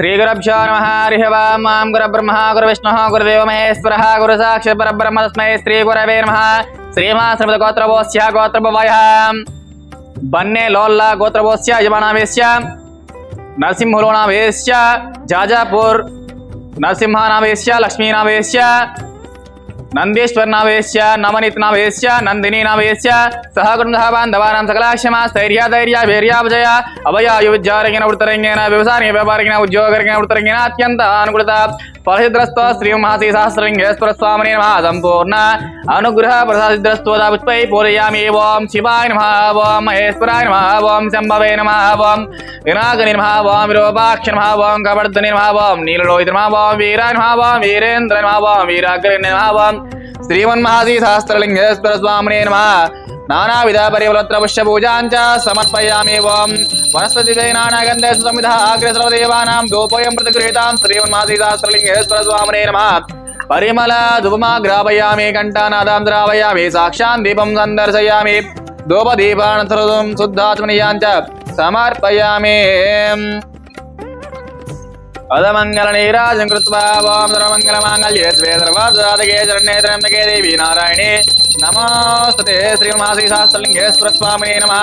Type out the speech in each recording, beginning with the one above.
శ్రీగురభ్యో నమ హరి ఓం మాం గుర బ్రహ్మ గురు విష్ణు గురుదేవ మహేశ్వర గురు సాక్షి పరబ్రహ్మ తస్మై శ్రీ గురవే నమ శ్రీమా శ్రీమద గోత్రభోస్య గోత్రభవయ బన్నే లోల్ల नंदीश्वर नवेश नमनीत नवेश नंदिनी नवेश सहकुटुंब सहबांधवानां सकलाक्षमा स्थैर्य धैर्य वीर्यावजय अभयायु विद्यारंगिन वृत्तरंगेन व्यवसाय व्यापारिगिन उद्योगरंगिन अत्यंत अनुकूलता फलसिद्रस्त श्री महासीसहस्रलिंगेश्वर स्वामी नम संपूर्ण अनुग्रह प्रसादिद्रस्तोदा पुष्पै पूजयामि ओम शिवाय नमः ओम महेश्वराय ओम शंभवे ओम ओम ओम ओम ओम वीराय नमः ओम वीरेन्द्र नमः ओम वीराग्रनि नमः ओम నమ సహస్రలింగేశ్వర స్వామినే నమ నానావిధ పరివలత్ర పుష్య పూజాంచ సమర్పయామి ఓం వనస్పతి నానాగంధ సుసమిధ అగ్రసర్వదేవానాం దోపోయం ప్రతిగృహీతాం శ్రీమన్మహాసి సహస్రలింగేశ్వర స్వామినే నమ పరిమళ ధుమా గ్రాపయామి కంఠానాదాం ద్రావయామి సాక్షాన్ దీపం సందర్శయామి ధూపదీపానంతరం శుద్ధాత్మనీయాంచ సమర్పయామి పదమంగళ నీరాజం కృత్వా వాం సర్వమంగళ మాంగళ్యే ద్వే సర్వాదాదగే శరణ్యే త్రయంబకే దేవి నారాయణే నమోస్తుతే శ్రీమహాశ్రీ శాస్త్రలింగేశ్వర స్వామినే నమ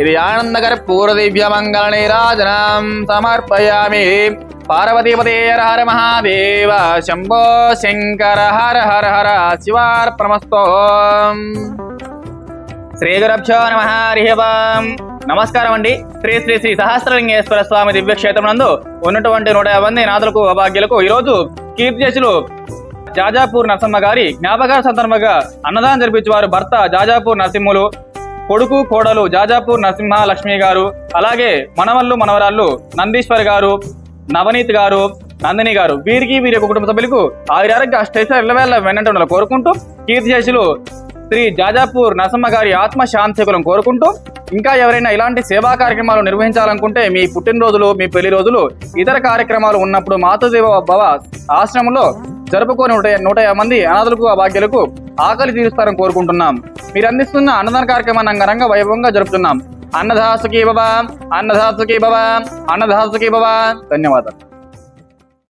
ఇది ఆనందకర పూర్వదివ్య మంగళ నీరాజనం సమర్పయామి పార్వతీపతే హర హర మహాదేవ శంభో శంకర హర హర హర శివార్పణమస్తో శ్రీ గురభ్యో నమ హరి ఓం నమస్కారం అండి. శ్రీ శ్రీ శ్రీ సహస్రలింగేశ్వర స్వామి దివ్యక్షేత్రం నందు ఉన్నటువంటి నూట యాభై మంది నాథులకు అభాగ్యులకు ఈరోజు కీర్తిశేషులు జాజాపూర్ నరసింహ గారి జ్ఞాపకాల సందర్భంగా అన్నదానం జరిపించేవారు భర్త జాజాపూర్ నరసింహులు కొడుకు కోడలు జాజాపూర్ నరసింహ లక్ష్మి గారు అలాగే మనవళ్ళు మనవరాళ్ళు నందీశ్వర్ గారు నవనీత్ గారు నందిని గారు. వీరికి వీరి యొక్క కుటుంబ సభ్యులకు ఆయురారోగ్య అష్టైశ్వర్య వేళ వెన్నంటే ఉండాలని కోరుకుంటూ కీర్తిశేషులు శ్రీ జాజాపూర్ నరసమ్మ గారి ఆత్మశాంతికులను కోరుకుంటూ ఇంకా ఎవరైనా ఇలాంటి సేవా కార్యక్రమాలు నిర్వహించాలనుకుంటే మీ పుట్టినరోజులు మీ పెళ్ళి రోజులు ఇతర కార్యక్రమాలు ఉన్నప్పుడు మాతృదేవ భవ ఆశ్రమంలో జరుపుకొని నూట నూట యాభై మంది అనాథులకు అభాగ్యులకు ఆకలి తీరుస్తారని కోరుకుంటున్నాం. మీరు అందిస్తున్న అన్నదాన కార్యక్రమాన్ని అంగరంగ వైభవంగా జరుపుతున్నాం. అన్నదాసుకి బాబా అన్నదాసుకి బాబా అన్నదాసుకి బాబా ధన్యవాదాలు.